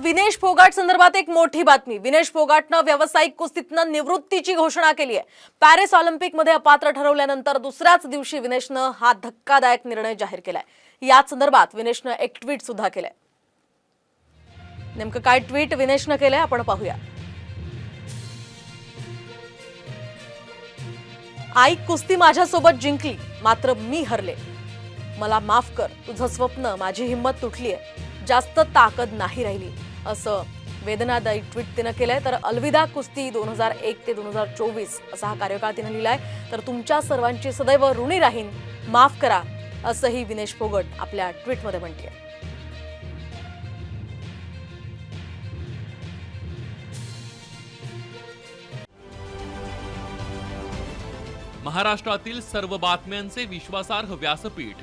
विनेश फोगाट संदर्भात एक मोठी बातमी. विनेश फोगाटनं व्यावसायिक कुस्तीतनं निवृत्तीची घोषणा केली आहे. पॅरिस ऑलिम्पिकमध्ये अपात्र ठरवल्यानंतर दुसऱ्याच दिवशी विनेशनं हा धक्कादायक निर्णय जाहीर केलाय. याच संदर्भात विनेशनं एक ट्विट सुद्धा केलंय. नेमकं काय ट्विट विनेशनं केलंय आपण पाहूया. आई कुस्ती माझ्यासोबत जिंकली मात्र मी हरले. मला माफ कर तुझं स्वप्न माझी हिंमत तुटली आहे जास्त ताकद नाही राहिली. असं वेदनादायी ट्विट तिनं केलंय. तर अलविदा कुस्ती दोन हजार एक ते दोन हजार चोवीस असा हा कार्यकाळ तिनं लिहिलाय. तर तुमच्या सर्वांची सदैव ऋणी राहीन. माफ करा असंही विनेश फोगट आपल्या ट्विटमध्ये म्हणते महाराष्ट्रातील सर्व बातम्यांचे विश्वासार्ह व्यासपीठ.